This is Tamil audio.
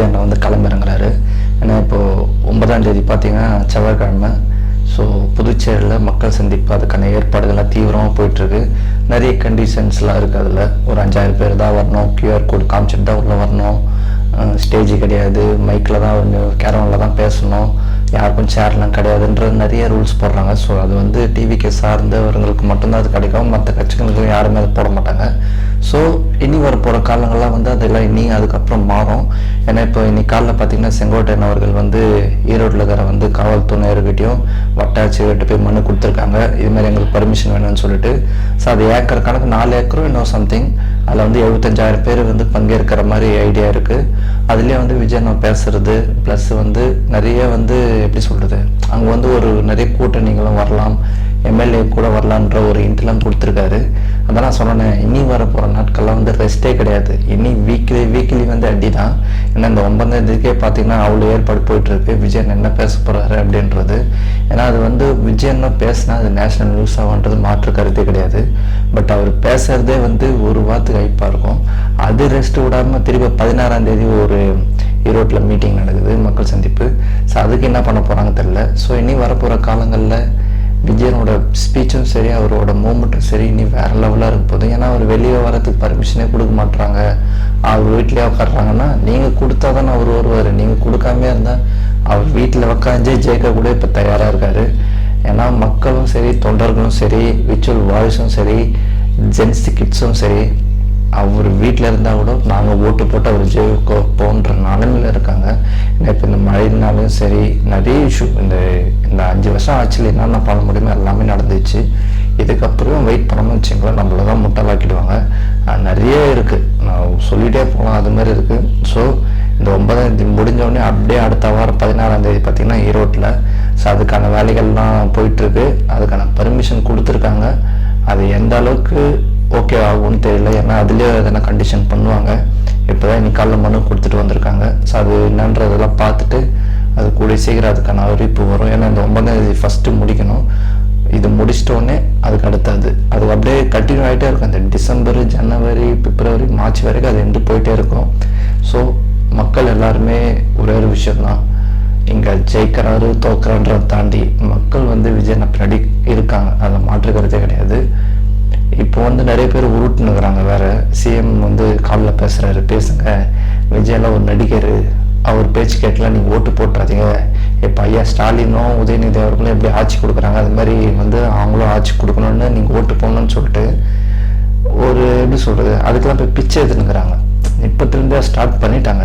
விஜய் வந்து கிளம்பிறங்குறாரு ஏன்னா இப்போது ஒன்பதாம் தேதி பார்த்தீங்கன்னா செவ்வாய்க்கிழமை. ஸோ புதுச்சேரியில் மக்கள் சந்திப்பு அதுக்கான ஏற்பாடுகள்லாம் தீவிரமாக போயிட்டுருக்கு. நிறைய கண்டிஷன்ஸ்லாம் இருக்குது அதில். ஒரு அஞ்சாயிரம் பேர் தான் வரணும். கியூஆர் கோட் காமிச்சிட்டு தான் உள்ளே வரணும். ஸ்டேஜ் கிடையாது. மைக்கில் தான் கேரவனில் தான் பேசணும். யாருக்கும் சேர்லாம் கிடையாதுன்ற நிறைய ரூல்ஸ் போடுறாங்க. ஸோ அது வந்து டிவிக்கு சார்ந்தவர்களுக்கு மட்டும்தான் அது கிடைக்கும் மற்ற கட்சிகளுக்கும் யாருமே அது போட மாட்டாங்க. ஸோ இனி வர போகிற காலங்கள்லாம் வந்து அதெல்லாம் இனி அதுக்கப்புறம் மாறும். ஏன்னா இப்போ இன்னைக்கு காலைல பார்த்தீங்கன்னா செங்கோட்டையன் அவர்கள் வந்து ஈரோட்டில் இருக்கிற வந்து காவல்துறையினர்கிட்டையும் வட்டாட்சியர்கிட்ட போய் மனு கொடுத்துருக்காங்க. இதுமாதிரி எங்களுக்கு பர்மிஷன் வேணும்னு சொல்லிட்டு. ஸோ அது ஏக்கர் கணக்கு நாலு ஏக்கரும் இன்னும் சம்திங் அதில் வந்து எழுபத்தஞ்சாயிரம் பேர் வந்து பங்கேற்கிற மாதிரி ஐடியா இருக்குது அதுலேயே வந்து விஜய் நான் பேசுறது ப்ளஸ் வந்து நிறைய வந்து எப்படி சொல்கிறது அங்கே வந்து ஒரு நிறைய கூட்டணிகளும் வரலாம். எம்எல்ஏ கூட வரலான்ற ஒரு இன்ட்லாம் கொடுத்துருக்காரு. அதெல்லாம் சொன்னேன் இனி வர போகிற நாட்கள்லாம் வந்து ரெஸ்ட்டே கிடையாது. இனி வீக்லி வீக்லி வந்து அடி தான் ஏன்னா இந்த ஒன்பதாம் தேதிக்கே பார்த்தீங்கன்னா அவ்வளோ ஏற்பாடு போயிட்டுருக்கு. விஜயன் என்ன பேச போகிறாரு அப்படின்றது. ஏன்னா அது வந்து விஜயன் பேசினா அது நேஷனல் நியூஸ் ஆகுன்றது மாற்று கருத்தே கிடையாது. பட் அவர் பேசுறதே வந்து ஒரு வாரத்துக்கு ஹைப்பாக இருக்கும். அது ரெஸ்ட் விடாமல் திருப்பி பதினாறாம் தேதி ஒரு ஈரோட்டில் மீட்டிங் நடக்குது மக்கள் சந்திப்பு. ஸோ அதுக்கு என்ன பண்ண போகிறாங்க தெரில ஸோ இனி வரப்போகிற காலங்களில் விஜயனோட ஸ்பீச்சும் சரி அவரோட மூமெண்ட்டும் சரி இனி வேற லெவலாக இருக்க போகுது. ஏன்னா அவர் வெளியே வரதுக்கு பர்மிஷனே கொடுக்க மாட்றாங்க. அவர் வீட்டிலே உட்காடுறாங்கன்னா நீங்கள் கொடுத்தா தானே அவர் வருவார். நீங்கள் கொடுக்காம இருந்தால் அவர் வீட்டில் உக்காந்து ஜெயிக்க கூட இப்போ தயாராக இருக்காரு. ஏன்னா மக்களும் சரி தொண்டர்களும் சரி விச்சுவல் வாய்ஸும் சரி ஜென்ஸ் கிட்ஸும் சரி அவர் வீட்டில் இருந்தால் கூட நாங்கள் ஓட்டு போட்டு அவர் ஜெயிக்க போன்ற நிலைமையில் இருக்காங்க. ஏன்னா இப்போ இந்த மழைனாலும் சரி நிறைய இஷ்யூ இந்த இந்த அஞ்சு வருஷம் ஆச்சுல என்னென்ன பண்ண முடியுமோ எல்லாமே நடந்துச்சு. இதுக்கப்புறம் வெயிட் பண்ணணும்னு வச்சுங்களேன் நம்மள தான் முட்டாளாக்கிடுவாங்க. நிறைய இருக்குது நான் சொல்லிகிட்டே போகலாம் அது மாதிரி இருக்குது ஸோ இந்த ஒன்பதாம் தேதி முடிஞ்சோடனே அப்படியே அடுத்த வாரம் பதினாறாம் தேதி பார்த்தீங்கன்னா ஈரோட்டில். ஸோ அதுக்கான வேலைகள்லாம் போயிட்டுருக்கு அதுக்கான பர்மிஷன் கொடுத்துருக்காங்க. அது எந்த அளவுக்கு ஓகே ஆகும்னு தெரியல. ஏன்னா அதுலேயே எதனா கண்டிஷன் பண்ணுவாங்க. இப்போ தான் இன்னைக்கு காலைல மனு கொடுத்துட்டு வந்திருக்காங்க. ஸோ அது என்னன்றதெல்லாம் பார்த்துட்டு அது கூட சீக்கிரம் அதுக்கான அறிவிப்பு வரும். ஏன்னா இந்த ஒன்பதாம் ஃபஸ்ட்டு முடிக்கணும். இது முடிச்சிட்டோன்னே அதுக்கு அடுத்தது. அது அப்படியே கண்டினியூ ஆகிட்டே இருக்கும். இந்த டிசம்பர் ஜனவரி பிப்ரவரி மார்ச் வரைக்கும் அது எண்டு போயிட்டே இருக்கும். ஸோ மக்கள் எல்லாருமே ஒரே ஒரு விஷயம்தான். இங்கே ஜெயிக்கிறாரு தோக்குறான்றதை தாண்டி மக்கள் வந்து விஜய் நான் பின்னாடி இருக்காங்க. அதில் மாற்று கருத்தே கிடையாது. இப்போ வந்து நிறைய பேர் உருட்டுனுக்குறாங்க. வேற சிஎம் வந்து காலில் பேசுறாரு பேசுங்க. விஜயெல்லாம் ஒரு நடிகர். அவர் பேச்சு கேட்டலாம் நீங்கள் ஓட்டு போட்டுறாதீங்க. இப்போ ஐயா ஸ்டாலினும் உதயநிதி அவர்களும் எப்படி ஆட்சி கொடுக்குறாங்க? அது மாதிரி வந்து அவங்களும் ஆட்சி கொடுக்கணும்னு நீங்கள் ஓட்டு போடணும்னு சொல்லிட்டு ஒரு எப்படி சொல்றது? அதுக்கெல்லாம் போய் பிச்சை எடுத்துனுக்குறாங்க. இப்போத்துலேருந்தே ஸ்டார்ட் பண்ணிட்டாங்க.